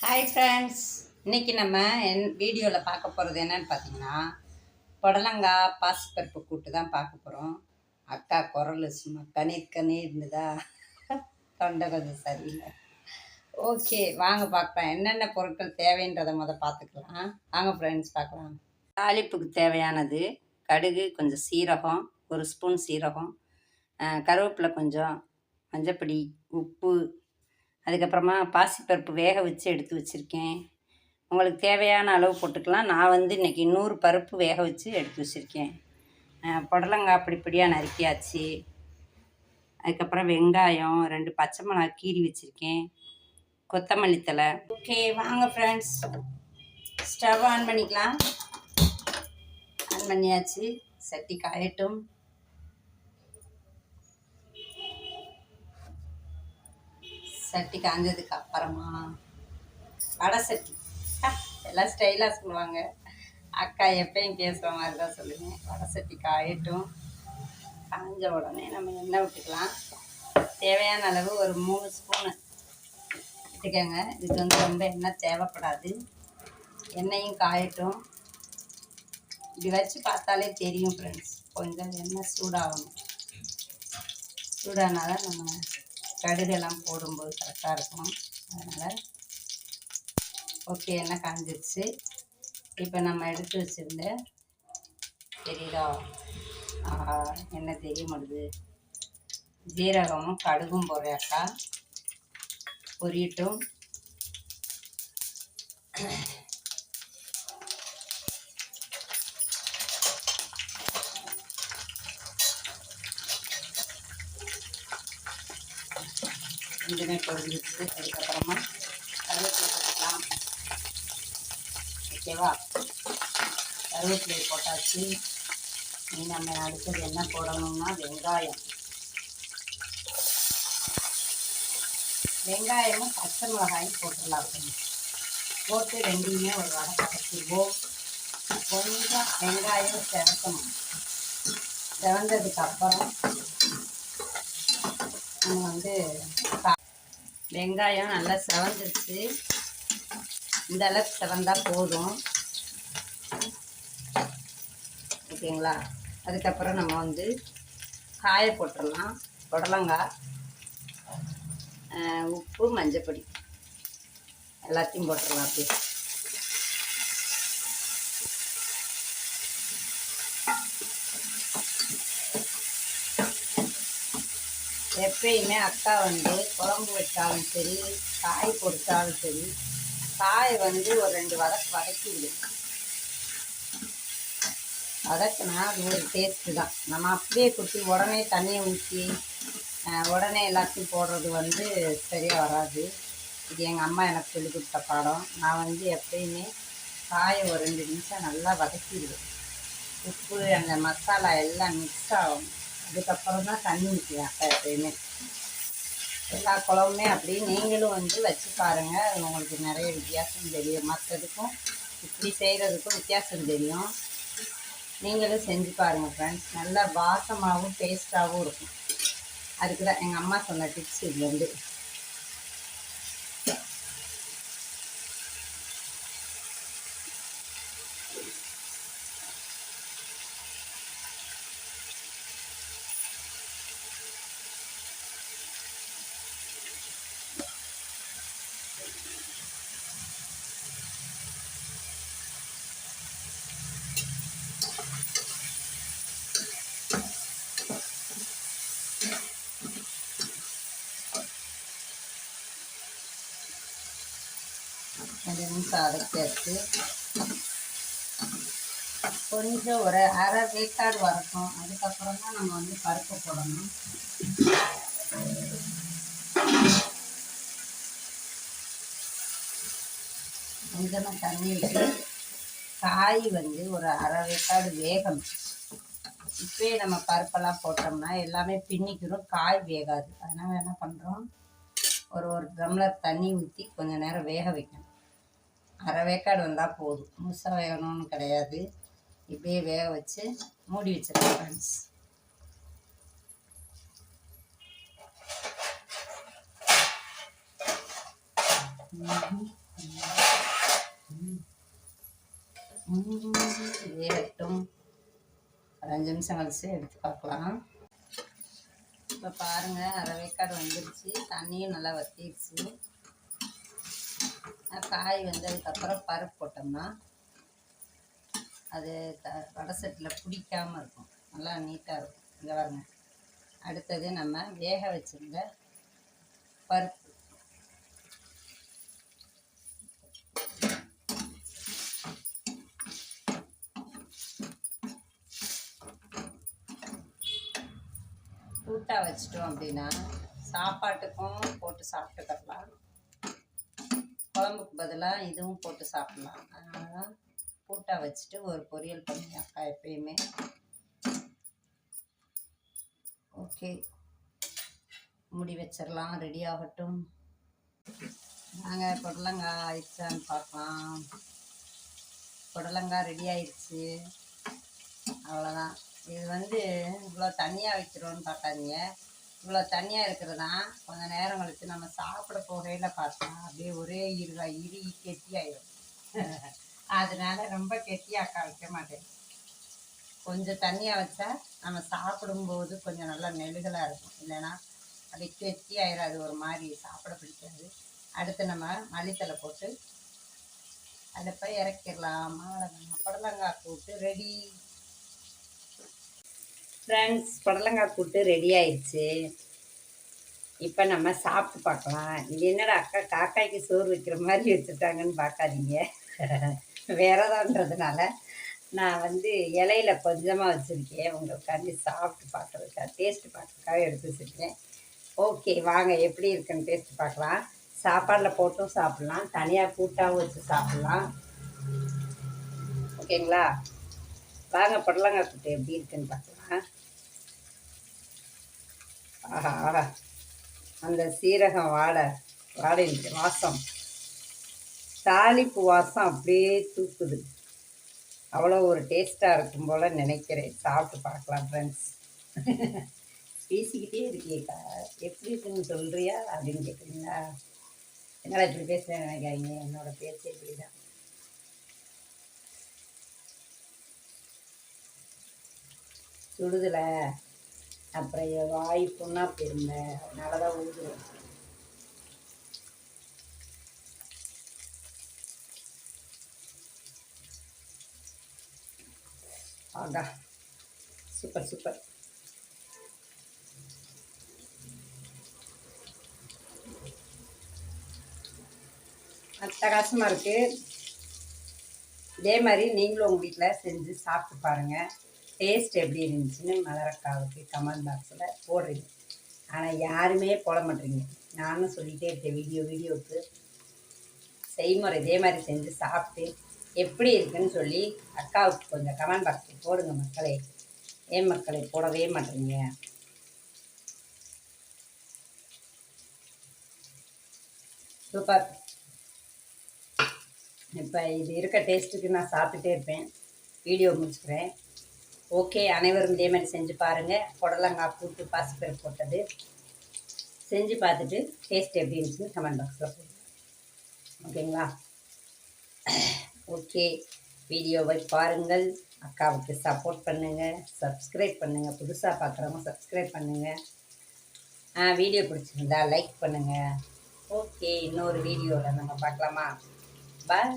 Hi friends இன்னைக்கு நம்ம என் வீடியோவில் பார்க்க போகிறது என்னன்னு பார்த்தீங்கன்னா புடலங்காய் பாசிப்பருப்பு கூட்டு தான் பார்க்க போகிறோம் அக்கா குரல் சும்மா கணீர் கணீர் இருந்ததா? தொண்டை கொஞ்சம் சரியில்லை. ஓகே வாங்க பார்க்கலாம். என்னென்ன பொருட்கள் தேவைன்றதை முதல் பார்த்துக்கலாம். வாங்க ஃப்ரெண்ட்ஸ் பார்க்கலாம். தாளிப்புக்கு தேவையானது கடுகு கொஞ்சம் சீரகம் ஒரு ஸ்பூன் சீரகம் கருவேப்பிலை கொஞ்சம் மஞ்சப்பொடி உப்பு அதுக்கப்புறமா பாசிப்பருப்பு வேக வச்சு எடுத்து வச்சுருக்கேன். உங்களுக்கு தேவையான அளவு போட்டுக்கலாம். நான் வந்து இன்றைக்கி நூறு பருப்பு வேக வச்சு எடுத்து வச்சுருக்கேன். புடலங்காய் அப்படி இப்படியாக நறுக்கியாச்சு. அதுக்கப்புறம் வெங்காயம் ரெண்டு பச்சை மிளகா கீறி வச்சுருக்கேன். கொத்தமல்லி தழை. ஓகே வாங்க ஃப்ரெண்ட்ஸ் ஸ்டவ் ஆன் பண்ணிக்கலாம். ஆன் பண்ணியாச்சு. சட்டி காயட்டும். சட்டி காஞ்சதுக்கு அப்புறமா வடை சட்டி. எல்லாம் ஸ்டைலாக சொல்லுவாங்க. அக்கா எப்பயும் பேசுகிற மாதிரி தான் சொல்லுவேன் வடை சட்டி காயட்டும். காஞ்ச உடனே நம்ம எண்ணெய் விட்டுக்கலாம் தேவையான அளவு ஒரு மூணு ஸ்பூனு விட்டுக்கோங்க இதுக்கு வந்து ரொம்ப எண்ணெய் தேவைப்படாது. எண்ணெயும் காயட்டும். இப்படி வச்சு பார்த்தாலே தெரியும் ஃப்ரெண்ட்ஸ் கொஞ்சம் எண்ணெய் சூடாகணும். சூடானால் நம்ம கடுகெல்லாம் போடும்போது கரெக்டாக இருக்கும் அதனால் ஓகே எண்ணெய் காஞ்சிருச்சு. இப்போ நம்ம எடுத்து வச்சுருந்த தெரியுதா? ஆஹா என்ன தெரிய மாட்டுது? ஜீரகமும் கடுகும் போடுறாக்கா பொரியட்டும். ரெண்டுமே பொரிஞ்சிச்சு அதுக்கப்புறமா கருவேப்பிலை போட்டுக்கலாம். ஓகேவா? கருவேப்பிலை போட்டாச்சு. நீ நம்ம அடுத்தது என்ன போடணும்னா வெங்காயம். வெங்காயமும் பச்சை மிளகாயும் போட்டுடலாம். friends. போட்டு ரெண்டுமே ஒரு வடை பக்கத்துவோம் கொஞ்சம் வெங்காயம் செவக்கணும். செவந்ததுக்கு அப்புறம் நம்ம வந்து வெங்காயம் நல்லா செவந்துருச்சு. இந்த அளவுக்கு செவந்தா போதும். ஓகேங்களா? அதுக்கப்புறம் நம்ம வந்து காய போட்டுடலாம். புடலங்காய் உப்பு மஞ்சப்பொடி. எல்லாத்தையும் போட்டுடலாம் அப்படியே. எப்பயுமே அக்கா வந்து குழம்பு வச்சாலும் சரி காய் பொரிச்சாலும் சரி காய் வந்து ஒரு ரெண்டு வதக்கு வதக்கிடு. வதக்குனா அது ஒரு டேஸ்ட்டு தான். நம்ம அப்படியே கொடுத்து உடனே தண்ணியை ஊற்றி உடனே எல்லாத்தையும் போடுறது வந்து சரியாக வராது. இது எங்கள் அம்மா எனக்கு சொல்லிக் கொடுத்த பாடம். நான் வந்து எப்பயுமே காயை ஒரு ரெண்டு நிமிஷம் நல்லா வதக்கிடுவேன். உப்பு அந்த மசாலா எல்லாம் மிக்ஸ் ஆகும். அதுக்கப்புறம் தான் தண்ணி ஊற்றுவேன் அக்கா எப்பயுமே. எல்லா குழம்புமே அப்படி நீங்களும் வந்து வச்சு பாருங்கள் உங்களுக்கு நிறைய வித்தியாசம் தெரியும். மற்றதுக்கும் இப்படி செய்கிறதுக்கும் வித்தியாசம் தெரியும். நீங்களும் செஞ்சு பாருங்கள் ஃப்ரெண்ட்ஸ் நல்லா வாசமாகவும் டேஸ்ட்டாகவும் இருக்கும். அதுக்கு தான் எங்கள் அம்மா சொன்ன டிப்ஸ் இது வந்து. ரெண்டு நிமிஷம் அரைச்சாச்சு கொஞ்சம் ஒரு அரை வேக்காடு வரட்டும். அதுக்கப்புறம் தான் நம்ம வந்து பருப்பு போடணும். கொஞ்சமாக தண்ணி விட்டு காய் வந்து ஒரு அரை வேக்காடு வேகணும். இப்போயே நம்ம பருப்பெல்லாம் போட்டோம்னா எல்லாமே பின்னிக்கிறோம் காய் வேகாது. அதனால் என்ன பண்ணுறோம் ஒரு ஒரு டம்ளர் தண்ணி ஊற்றி கொஞ்சம் நேரம் வேக வைக்கணும். அரை வேக்காடு வந்தால் போதும். முழுசாக வேகணும்னு கிடையாது. இப்படியே வேக வச்சு மூடி வச்சிருக்கேன் ஃப்ரெண்ட்ஸ் வேகட்டும் ஒரு அஞ்சு நிமிஷம் கழிச்சு எடுத்து பார்க்கலாம். இப்போ பாருங்கள் அரை வேக்காடு வந்துடுச்சு தண்ணியும் நல்லா வத்திடுச்சு காய் வந்ததுக்கப்புறம் பருப்பு போட்டோம்னா அது த வடை செட்டில் பிடிக்காமல் இருக்கும். நல்லா நீட்டாக இருக்கும். இங்கே வரணும் அடுத்தது நம்ம வேக வச்சிருந்த பருப்பு. கூட்டாக வச்சிட்டோம் அப்படின்னா சாப்பாட்டுக்கும் போட்டு சாப்பிட்டுக்கலாம். குழம்புக்கு பதிலாக இதுவும் போட்டு சாப்பிட்லாம். அதனால தான் கூட்டாக வச்சுட்டு ஒரு பொரியல் பண்ணி அக்கா எப்பயுமே. ஓகே. முடி வச்சிடலாம். ரெடி ஆகட்டும். நாங்கள் புடலங்காய் ஆயிடுச்சான்னு பார்க்கலாம். புடலங்காய் ரெடி ஆயிடுச்சு அவ்வளோதான் இது வந்து இவ்வளோ தண்ணியாக வைக்கிறோன்னு பார்க்காதீங்க. இவ்வளோ தண்ணியாக இருக்கிறதா கொஞ்ச நேரம் கழித்து நம்ம சாப்பிட போகையில் பார்த்தா அப்படியே ஒரே இருகா இரு கெட்டி ஆயிடும் அதனால ரொம்ப கெட்டியாக்க வைக்க மாட்டேன் கொஞ்சம் தண்ணியாக வச்சா நம்ம சாப்பிடும்போது கொஞ்சம் நல்லா மெழுகலாக இருக்கும் இல்லைன்னா அப்படி கெட்டி ஆயிடாது ஒரு மாதிரி சாப்பிட பிடிக்காது அடுத்து நம்ம மல்லித்தலை போட்டு அதை போய் இறக்கிடலாம் அவ்வளோதான் புடலங்காய் போட்டு ரெடி ஃப்ரெண்ட்ஸ் புடலங்காய் கூட்டு ரெடி ஆயிடுச்சு. இப்போ நம்ம சாப்பிட்டு பார்க்கலாம். இது என்னடா அக்கா காக்காய்க்கு சோறு வைக்கிற மாதிரி வச்சுருக்காங்கன்னு பார்க்காதீங்க. வேறதான்றதுனால நான் வந்து இலையில கொஞ்சமாக வச்சுருக்கேன். உங்களுக்காண்டி சாப்பிட்டு பார்க்குறதுக்கா டேஸ்ட்டு பார்க்கறதுக்காக எடுத்து வச்சுருக்கேன். ஓகே வாங்க எப்படி இருக்குன்னு டேஸ்ட் பார்க்கலாம். சாப்பாடில் போட்டும் சாப்பிட்லாம். தனியாக கூட்டாகவும் வச்சு சாப்பிட்லாம். ஓகேங்களா வாங்க புடலங்காய் கூட்டு எப்படி இருக்குன்னு பார்க்கலாம். ஆஹா ஆஹா. அந்த சீரகம் வாடை வாடை வாசம். தாளிப்பு வாசம் அப்படியே தூக்குது. அவ்வளோ ஒரு டேஸ்ட்டாக இருக்கும் போல் நினைக்கிறேன். சாப்பிட்டு பார்க்கலாம் ஃப்ரெண்ட்ஸ் பேசிக்கிட்டே இருக்கியேக்கா எப்படி இருக்குன்னு சொல்கிறியா அப்படின்னு கேட்குறீங்களா என்னால் இப்படி பேசுகிறேன் நினைக்காதீங்க. என்னோடய பேச்சு இப்படி தான் சுடுதலை. அப்புறம் என் வாய் புண்ணா பெருமை. அதனால தான் ஊதுவேன் ஆகா சூப்பர் சூப்பர் அட்டகாசமாக இருக்குது இதே மாதிரி நீங்களும் உங்கள் வீட்டில் செஞ்சு சாப்பிட்டு பாருங்கள் டேஸ்ட் எப்படி இருந்துச்சுன்னு மலரக்காவுக்கு கமெண்ட் பாக்ஸில் போடுறீங்க. ஆனால் யாருமே போட மாட்டேறீங்க நானும் சொல்லிகிட்டே இருக்கேன் வீடியோ வீடியோவுக்கு செய்முறை இதே மாதிரி செஞ்சு சாப்பிட்டு எப்படி இருக்குன்னு சொல்லி அக்காவுக்கு கொஞ்சம் கமெண்ட் பாக்ஸில் போடுங்க மக்களே. ஏன் மக்களை போடவே மாட்டேறீங்க சூப்பர். இப்போ இது இருக்க டேஸ்ட்டுக்கு நான் சாப்பிட்டுட்டே இருப்பேன். வீடியோ முடிச்சுக்கிறேன். ஓகே அனைவரும் இதே மாதிரி செஞ்சு பாருங்கள் புடலங்காய் கூட்டு பாசிப்பருப்பு போட்டது. செஞ்சு பார்த்துட்டு டேஸ்ட் எப்படி இருந்துச்சுன்னு கமெண்ட் பாக்ஸில் போடுங்க. ஓகேங்களா? ஓகே வீடியோவை பாருங்கள். அக்காவுக்கு சப்போர்ட் பண்ணுங்கள் சப்ஸ்கிரைப் பண்ணுங்கள் புதுசாக பார்க்குறவங்க சப்ஸ்கிரைப் பண்ணுங்கள் வீடியோ பிடிச்சிருந்தா லைக் பண்ணுங்கள் ஓகே இன்னொரு வீடியோவில் நம்ம பார்க்கலாமா? பாய்